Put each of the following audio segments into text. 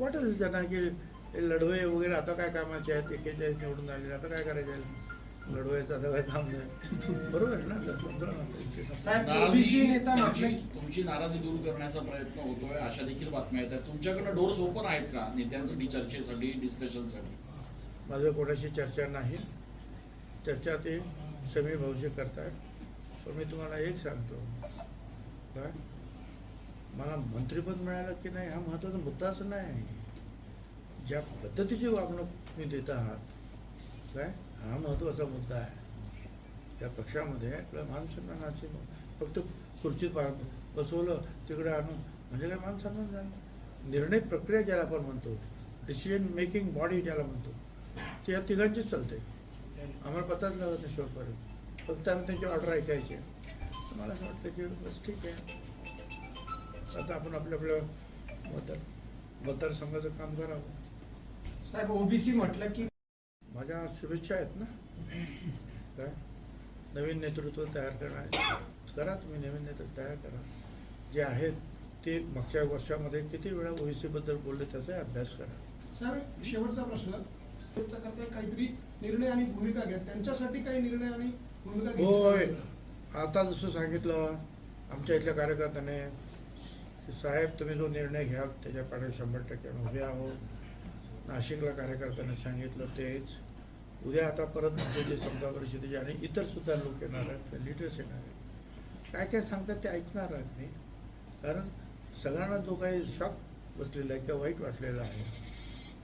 वाटत त्यांना की लढवय वगैरे आता काय कामाचे आहेत? एकेचाळीस निवडून आलेले आता काय करायचे? आहे लढवायचं आता काय काम नाही. बरोबर आहे ना. साहेब तुमची नाराजी दूर करण्याचा प्रयत्न होतोय अशा देखील बातम्या येत आहेत तुमच्याकडे डोर्स ओपन आहेत का नेत्यांसाठी चर्चेसाठी डिस्कशनसाठी माझं कोणाशी चर्चा नाही. चर्चा ते समी भाऊशी करतायत. पण मी तुम्हाला एक सांगतो. काय? मला मंत्रिपद मिळालं की नाही हा महत्त्वाचा मुद्दाच नाही. ज्या पद्धतीची वागणूक मी देत आहात काय? हा महत्त्वाचा मुद्दा आहे. त्या पक्षामध्ये आपल्या मानसन्मानाची फक्त खुर्चीत बसवलं तिकडे आणून म्हणजे काय मानसन्मान झालं? निर्णय प्रक्रिया ज्याला आपण म्हणतो डिसिजन मेकिंग बॉडी ज्याला म्हणतो ते या तिघांचीच चालते. आम्हाला पताच लागत नाही शेवटपर्यंत. फक्त आम्ही त्यांची ऑर्डर ऐकायची मला असं वाटतं की बस ठीक आहे. आता आपण आपल्या आपल्या मतदार मतदारसंघाचं काम करावं. साहेब ओबीसी म्हटलं की माझ्या शुभेच्छा आहेत ना? काय? नवीन नेतृत्व तयार करणार. करा तुम्ही नवीन नेतृत्व तयार करा. जे आहेत ते मागच्या वर्षामध्ये किती वेळा ओबीसी बद्दल बोलले त्याचा अभ्यास करा. साहेब शेवटचा प्रश्न. काहीतरी निर्णय आणि भूमिका घ्या. त्यांच्यासाठी काही निर्णय आणि भूमिका होय. आता जसं सांगितलं आमच्या इथल्या कार्यकर्त्याने की साहेब तुम्ही जो निर्णय घ्याल त्याच्या पाठी शंभर टक्के उभे आहोत. नाशिकला कार्यकर्त्याने सांगितलं तेच. उद्या आता परत जे समता परिषदेचे आणि इतर सुद्धा लोक येणार आहेत लिडर्स येणार आहेत. काय काय सांगतात ते ऐकणार आहेत मी कारण सगळ्यांना जो काही शॉक बसलेला आहे किंवा वाईट वाटलेला आहे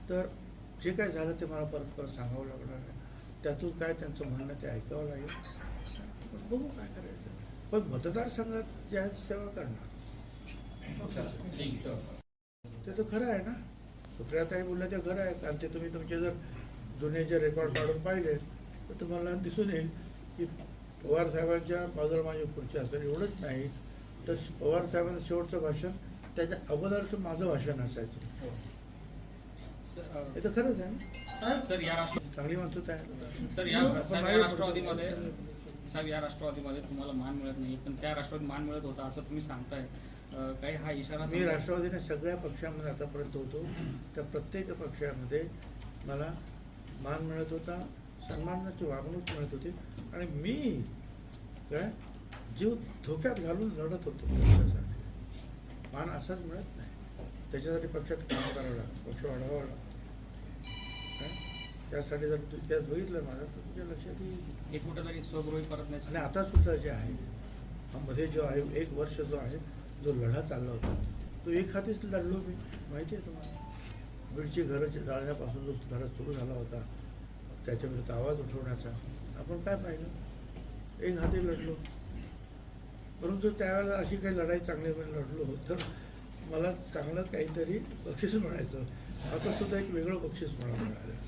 तर जे काय झालं ते मला परत परत सांगावं लागणार आहे. त्यातून काय त्यांचं म्हणणं ते ऐकावं लागेल. बघू काय करायचं. पण मतदारसंघात जे आहे सेवा करणार. ते तर खरं आहे ना. सुप्रियाताई बोलल्या ते खरं आहे. कारण ते तुम्ही तुमचे जर जुने जे रेकॉर्ड काढून पाहिले तर तुम्हाला दिसून येईल की पवार साहेबांच्या बाजूला माझी खुर्ची असेल एवढंच नाही. तर पवार साहेबांचं शेवटचं भाषण त्याच्या अगोदरचं माझं भाषण असायचं. हे. तर खरंच आहे सर या चांगली माणसं तयार सर या राष्ट्रवादीमध्ये साहेब या राष्ट्रवादीमध्ये तुम्हाला मान मिळत नाही पण त्या राष्ट्रवादीत मान मिळत होता असं तुम्ही सांगताय. काही हा इशारा मी राष्ट्रवादीने सगळ्या पक्षामध्ये आतापर्यंत होतो. त्या प्रत्येक पक्षामध्ये मला मान मिळत होता सन्मानाची वागणूक मिळत होती आणि मी काय जीव धोक्यात घालून लढत होतो पक्षासाठी. मान असाच मिळत नाही. त्याच्यासाठी पक्षात काम करावं लागतं पक्ष वाढवावा लागतो. काय? त्यासाठी जर तू इतिहास बघितलं माझा तर तुझ्या लक्षात येईल. हे कुठेतरी स्वगृही आणि परतण्याची आता सुद्धा जे आहे मध्ये जो आहे एक वर्ष जो आहे जो लढा चालला होता तो एक हातीच लढलो मी. माहिती आहे तुम्हाला? बीडची घरं जे जाळण्यापासून जो लढा सुरू झाला होता त्याच्या विरुद्ध आवाज उठवण्याचा आपण काय पाहिलं? एक हाती लढलो. परंतु त्यावेळेला अशी काही लढाई चांगली वेळी लढलो. तर मला चांगलं काहीतरी बक्षीस मिळायचं आता सुद्धा एक वेगळं बक्षीस मला मिळालं.